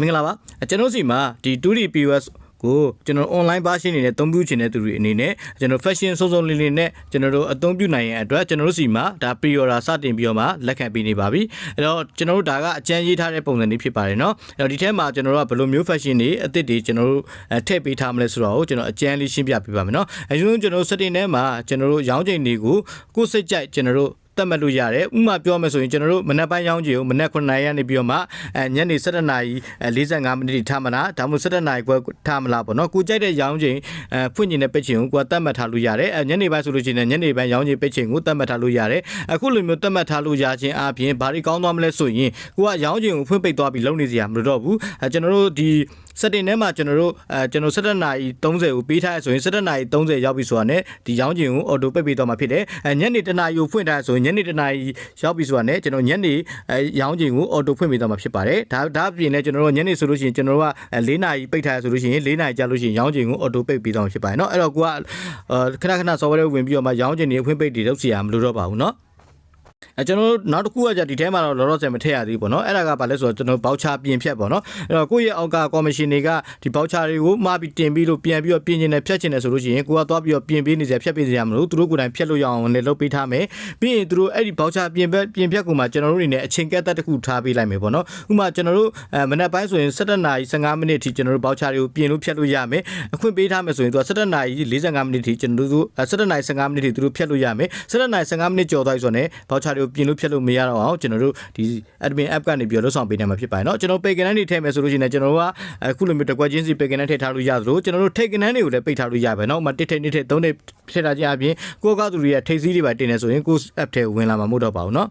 မင်္ဂလာပါအကျွန်တော်စီမှာဒီ 2D POS ကိုကျွန်တော် online version အနေနဲ့အသုံးပြုချင်တဲ့သူတွေအနေနဲ့ကျွန်တော် fashion စုံစုံလင်းလင်းနဲ့ကျွန်တော်တို့အသုံးပြုနိုင်ရန်အတွက်ကျွန်တော်တို့စီမှာဒါ pre-order စတင်ပြီးတော့မှလက်ခံပေးနေပါပြီအဲ့တော့ကျွန်တော်တို့ဒါကအကြမ်းရေးထားတဲ့ပုံစံလေးဖြစ်ပါတယ်เนาะအဲ့တော့ဒီထဲမှာကျွန်တော်တို့ကဘယ်လိုမျိုး fashion တွေအသစ်တွေကျွန်တော်တို့အဲထည့်ပေးထားမလဲဆိုတော့ကျွန်တော်အကြမ်းလေးရှင်းပြပေးပါမယ်เนาะအရင်ဆုံးကျွန်တော်တို့ setting ထဲမှာကျွန်တော်တို့ရောင်းချိန်တွေကိုကိုယ်စိတ်ကြိုက်ကျွန်တော်တို့ တတ်မှတ်လို့ရတယ်ဥပမာပြောမယ်ဆိုရင်ကျွန်တော်တို့မနက်ပိုင်းရောင်းချိန်ကိုမနက်9နာရီကနေပြီးတော့မှအဲညနေ7နာရီ45မိနစ်ထိထားမလားဒါမှမဟုတ်7နာရီခွဲထားမလားပေါ့နော်ကိုကြိုက်တဲ့ရောင်းချိန်အဲဖွင့်ကျင်တဲ့ပိတ်ချိန်ကိုကိုကတတ်မှတ်ထားလို့ရတယ်အဲညနေပိုင်းဆိုလို့ရှိရင်ညနေပိုင်းရောင်းချိန်ပိတ်ချိန်ကိုတတ်မှတ်ထားလို့ရတယ်အခုလိုမျိုးတတ်မှတ်ထားလို့ရခြင်းအပြင်ဘာတွေကောင်းသွားမလဲဆိုရင်ကိုကရောင်းချိန်ကိုဖွင့်ပိတ်သွားပြီးလုပ်နေစရာမလိုတော့ဘူးအဲကျွန်တော်တို့ဒီ setting ထဲမှာကျွန်တော်တို့အဲကျွန်တော်17နာရီ30ကိုပေးထားရဆိုရင်17နာရီ30ရောက်ပြီဆိုတာနဲ့ဒီရောင်းချင်ကို auto ပိတ်ပေးတော့မှာဖြစ်တယ်အဲညနေတနာရီကိုဖွင့်ထားရဆိုရင်ညနေတနာရီရောက်ပြီဆိုတာနဲ့ကျွန်တော်ညနေအဲရောင်းချင်ကို auto ဖွင့်ပေးတော့မှာဖြစ်ပါတယ်ဒါဒါအပြင်လည်းကျွန်တော်တို့ညနေဆိုလို့ရှိရင်ကျွန်တော်တို့က4နာရီပိတ်ထားရဆိုလို့ရှိရင်4နာရီကြာလို့ရှိရင်ရောင်းချင်ကို auto ပိတ်ပေးတော့မှာဖြစ်ပါတယ်เนาะအဲ့တော့ကိုကခဏခဏ software ဝင်ပြီးတော့မှရောင်းချင်တွေဖွင့်ပိတ်တွေလုပ်စီရမလို့တော့ပါဘူးเนาะ အဲကျွန်တော်တို့နောက်တစ်ခုကじゃဒီထဲမှာတော့လောလောဆယ်မထည့်ရသေးဘူးပေါ့နော်အဲ့ဒါကဘာလဲဆိုတော့ကျွန်တော်ဘောက်ချပြင်ဖြတ်ပေါ့နော်အဲ့တော့ကိုယ့်ရဲ့အောက်ကကော်မရှင်တွေကဒီဘောက်ချတွေကိုမှားပြီးတင်ပြီးလို့ပြန်ပြီးတော့ပြင်ကျင်တယ်ဖြတ်ကျင်တယ်ဆိုလို့ရှိရင်ကိုကသွားပြီးတော့ပြင်ပေးနေစေဖြတ်ပေးစေရမလို့သူတို့ကိုယ်တိုင်ဖြတ်လို့ရအောင်လည်းလုပ်ပေးထားမယ်ပြီးရင်သူတို့အဲ့ဒီဘောက်ချပြင်ဖြတ်ပြင်ဖြတ်ကူမှာကျွန်တော်တို့အနေနဲ့အချိန်ကက်သက်တစ်ခုထားပေးလိုက်မယ်ပေါ့နော်ဥပမာကျွန်တော်တို့အဲမနက်ပိုင်းဆိုရင်17နာရီ15မိနစ်ထိကျွန်တော်တို့ဘောက်ချတွေကိုပြင်လို့ဖြတ်လို့ရမယ်အခွင့်ပေးထားမယ်ဆိုရင်သူက17နာရီ45မိနစ်ထိကျွန်တော်တို့17နာရီ15မိနစ်ထိသူတို့ဖြတ်လို့ရမယ်17နာရီ15မိနစ်ကျော်သွားပြီဆိုတော့ဘောက်ချတွေကိုပြင်လို့ဖြတ်လို့မရတော့အောင်ကျွန်တော်တို့ဒီ admin app ကနေပြီးတော့လုပ်ဆောင်ပေးနိုင်မှာဖြစ်ပါတယ်เนาะကျွန်တော် page ကနေထည့်မယ်ဆိုလို့ရှိရင်ကျွန်တော်တို့ကအခုလိုမျိုးတကွက်ချင်းစီ page ကနေထည့်ထားလို့ရသလိုကျွန်တော်တို့ take ကနေတွေကိုလည်းပိတ်ထားလို့ရပါเนาะဥပမာတစ်ထိတ်နှစ်ထိတ်သုံးထိတ်ထည့်ထားခြင်းအပြင်ကိုယ့်ကသူတွေရဲ့ထိတ်စည်းတွေပါတင်နေဆိုရင်ကိုယ့် app ထဲဝင်လာမှာမဟုတ်တော့ပါဘူးเนาะ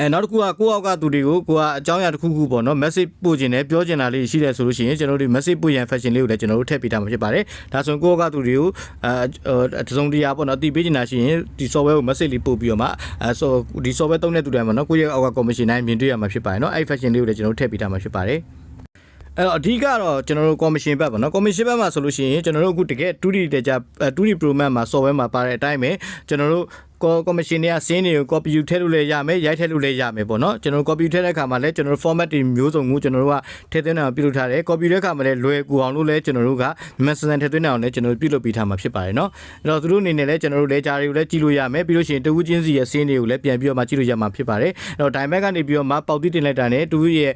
အဲနောက်တစ်ခုကကိုယ့်အောက်ကသူတွေကိုကိုကအကြောင်းအရာတစ်ခုခုပေါ့နော် message ပို့ခြင်းနဲ့ပြောချင်တာလေးရှိတယ်ဆိုလို့ရှိရင်ကျွန်တော်တို့ message ပို့ရန် fashion လေးကိုလည်းကျွန်တော်တို့ထည့်ပေးထားမှာဖြစ်ပါတယ်ဒါဆိုရင်ကိုယ့်အောက်ကသူတွေကိုအဲတစုံတရာပေါ့နော်အတိပေးချင်တာရှိရင်ဒီ software ကို message လေးပို့ပြီးတော့မှအဲဆိုဒီ software သုံးတဲ့သူတိုင်းပေါ့နော်ကိုယ့်ရဲ့အောက်က commission တိုင်းမြင်တွေ့ရမှာဖြစ်ပါတယ်နော်အဲ့ fashion လေးကိုလည်းကျွန်တော်တို့ထည့်ပေးထားမှာဖြစ်ပါတယ်အဲ့တော့အဓိကတော့ကျွန်တော်တို့ commission ဘက်ပေါ့နော် commission ဘက်မှာဆိုလို့ရှိရင်ကျွန်တော်တို့အခုတကယ် 2D တကြ 2D Pro Max မှာ software မှာပါတဲ့အတိုင်းပဲကျွန်တော်တို့ ကောကော်မရှင်တွေကစင်းတွေကို copy ထည့်လို့လည်းရမယ်ရိုက်ထည့်လို့လည်းရမယ်ပေါ့နော်ကျွန်တော်တို့ copy ထည့်တဲ့အခါမှာလည်းကျွန်တော်တို့ format တွေမျိုးစုံကိုကျွန်တော်တို့ကထည့်သွင်းအောင်ပြုလုပ်ထားတယ် copy တဲ့အခါမှာလည်းလွယ်ကူအောင်လို့လည်းကျွန်တော်တို့က message ထည့်သွင်းအောင်လည်းကျွန်တော်တို့ပြုလုပ်ပေးထားမှာဖြစ်ပါတယ်နော်အဲ့တော့သူတို့အနေနဲ့လည်းကျွန်တော်တို့လေဂျာတွေကိုလည်းကြည့်လို့ရမယ်ပြီးလို့ရှိရင်တဝူးချင်းစီရဲ့စင်းတွေကိုလည်းပြန်ပြီးတော့မှကြည့်လို့ရမှာဖြစ်ပါတယ်အဲ့တော့ diamond ကနေပြီးတော့မှပေါက်တိတင်လိုက်တာနဲ့တဝူးရဲ့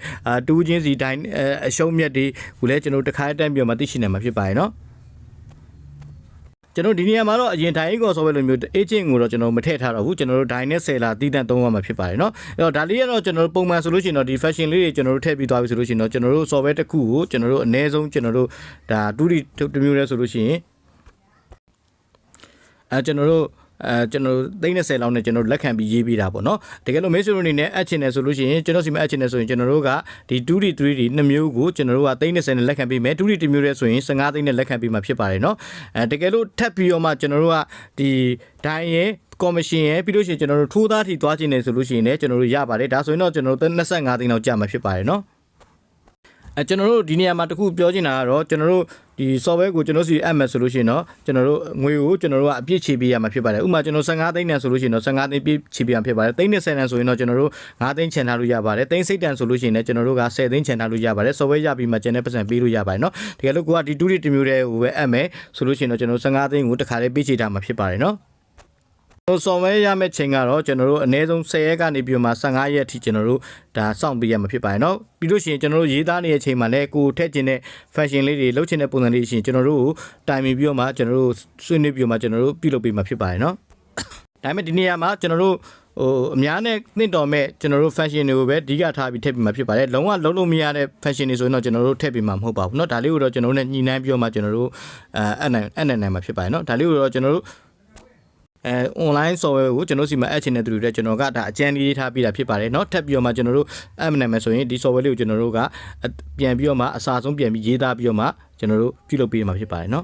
တဝူးချင်းစီဒိုင်းအရှုံးမြတ်တွေကိုလည်းကျွန်တော်တို့တစ်ခါတည်းပြီးတော့မှသိရှိနိုင်မှာဖြစ်ပါတယ်နော် ကျွန်တော်ဒီနေရာမှာတော့အရင်ဒိုင်းကော software လိုမျိုး agent ကိုတော့ကျွန်တော်မထည့်ထားတော့ဘူးကျွန်တော်တို့ဒိုင်းနဲ့ဆယ်လာတည်တံ့သုံးရမှာဖြစ်ပါတယ်เนาะအဲ့တော့ဒါလေးကတော့ကျွန်တော်တို့ပုံမှန်ဆိုလို့ရှိရင်တော့ဒီ fashion လေးတွေကျွန်တော်တို့ထည့်ပြီးသွားပြီဆိုလို့ရှိရင်တော့ကျွန်တော်တို့ software တစ်ခုကိုကျွန်တော်တို့အနည်းဆုံးကျွန်တော်တို့ဒါ 2D တစ်မျိုးလဲဆိုလို့ရှိရင်အဲကျွန်တော်တို့ အဲကျွန်တော်သိန်း30လောက်နဲ့ကျွန်တော်လက်ခံပြီးရေးပေးတာပေါ့နော်တကယ်လို့မိတ်ဆွေတို့အနေနဲ့အပ်ချင်တယ်ဆိုလို့ရှိရင်ကျွန်တော်စီမအပ်ချင်တယ်ဆိုရင်ကျွန်တော်တို့ကဒီ 2D 3D နှစ်မျိုးကိုကျွန်တော်တို့ကသိန်း30နဲ့လက်ခံပေးမယ် 2D တစ်မျိုးတည်းဆိုရင်15သိန်းနဲ့လက်ခံပေးမှာဖြစ်ပါတယ်နော်အဲတကယ်လို့ထပ်ပြီးတော့မှကျွန်တော်တို့ကဒီဒိုင်းရဲ့ကော်မရှင်ရဲ့ပြီးလို့ရှိရင်ကျွန်တော်တို့ထိုးသားထီသွားခြင်းနေဆိုလို့ရှိရင်လည်းကျွန်တော်တို့ရပါတယ်ဒါဆိုရင်တော့ကျွန်တော်တို့25သိန်းလောက်ကြာမှာဖြစ်ပါတယ်နော် အဲကျွန်တော်တို့ဒီနေရာမှာတခုပြောချင်တာကတော့ကျွန်တော်တို့ဒီ software ကိုကျွန်တော်စီအပ်မယ်ဆိုလို့ရှိရင်တော့ကျွန်တော်တို့ငွေကိုကျွန်တော်တို့ကအပြည့်ချေပေးရမှာဖြစ်ပါတယ်ဥပမာကျွန်တော်15သိန်းတန်ဆိုလို့ရှိရင်တော့15သိန်းပြည့်ချေပေးရမှာဖြစ်ပါတယ်သိန်း30တန်ဆိုရင်တော့ကျွန်တော်တို့5သိန်းချန်ထားလို့ရပါတယ်သိန်းစိတ်တန်ဆိုလို့ရှိရင်လည်းကျွန်တော်တို့က10သိန်းချန်ထားလို့ရပါတယ် software ရပြီးမှကျန်တဲ့ပတ်စံပေးလို့ရပါတယ်เนาะတကယ်လို့ကိုကဒီ2ဒီမျိုးတည်းကိုပဲအပ်မယ်ဆိုလို့ရှိရင်တော့ကျွန်တော်15သိန်းကိုတစ်ခါလေးပေးချေထားမှာဖြစ်ပါတယ်เนาะ ကျွန်တော်ဆော်ဝဲရမယ့်ချိန်ကတော့ကျွန်တော်တို့အနည်းဆုံး10ရက်ကနေပြီးမှ15ရက်အထိကျွန်တော်တို့ဒါစောင့်ပေးရမှာဖြစ်ပါတယ်เนาะပြီးလို့ရှိရင်ကျွန်တော်တို့ရေးသားနေတဲ့ချိန်မှာလည်းကိုထက်ကျင်တဲ့ fashion လေးတွေလုပ်ချင်တဲ့ပုံစံလေးရှိရင်ကျွန်တော်တို့ကိုတိုင်ပင်ပြီးတော့မှကျွန်တော်တို့ဆွေးနွေးပြီးတော့မှကျွန်တော်တို့ပြုလုပ်ပေးမှာဖြစ်ပါတယ်เนาะဒါပေမဲ့ဒီနေရာမှာကျွန်တော်တို့ဟိုအများနဲ့သင့်တော်မဲ့ကျွန်တော်တို့ fashion တွေကိုပဲအဓိကထားပြီးထည့်ပြီးမှာဖြစ်ပါတယ်လုံးဝလုံးလို့မရတဲ့ fashion တွေဆိုရင်တော့ကျွန်တော်တို့ထည့်ပြီးမှာမဟုတ်ပါဘူးเนาะဒါလေးကိုတော့ကျွန်တော်တို့ ਨੇ ညှိနှိုင်းပြီးတော့မှကျွန်တော်တို့အဲအနိုင်အနိုင်နိုင်မှာဖြစ်ပါတယ်เนาะဒါလေးကိုတော့ကျွန်တော်တို့ အဲ online software ကိုကျွန်တော်စီမှာအပ်ချင်တဲ့သူတွေအတွက်ကျွန်တော်ကဒါအကြံလေးထားပြတာဖြစ်ပါတယ်เนาะထပ်ပြီးတော့မှကျွန်တော်တို့အပ်မနိုင်မယ်ဆိုရင်ဒီ software လေးကိုကျွန်တော်တို့ကပြန်ပြီးတော့မှအစားဆုံးပြန်ပြီးရေးသားပြီးတော့မှကျွန်တော်တို့ပြုလုပ်ပေးမှာဖြစ်ပါတယ်เนาะ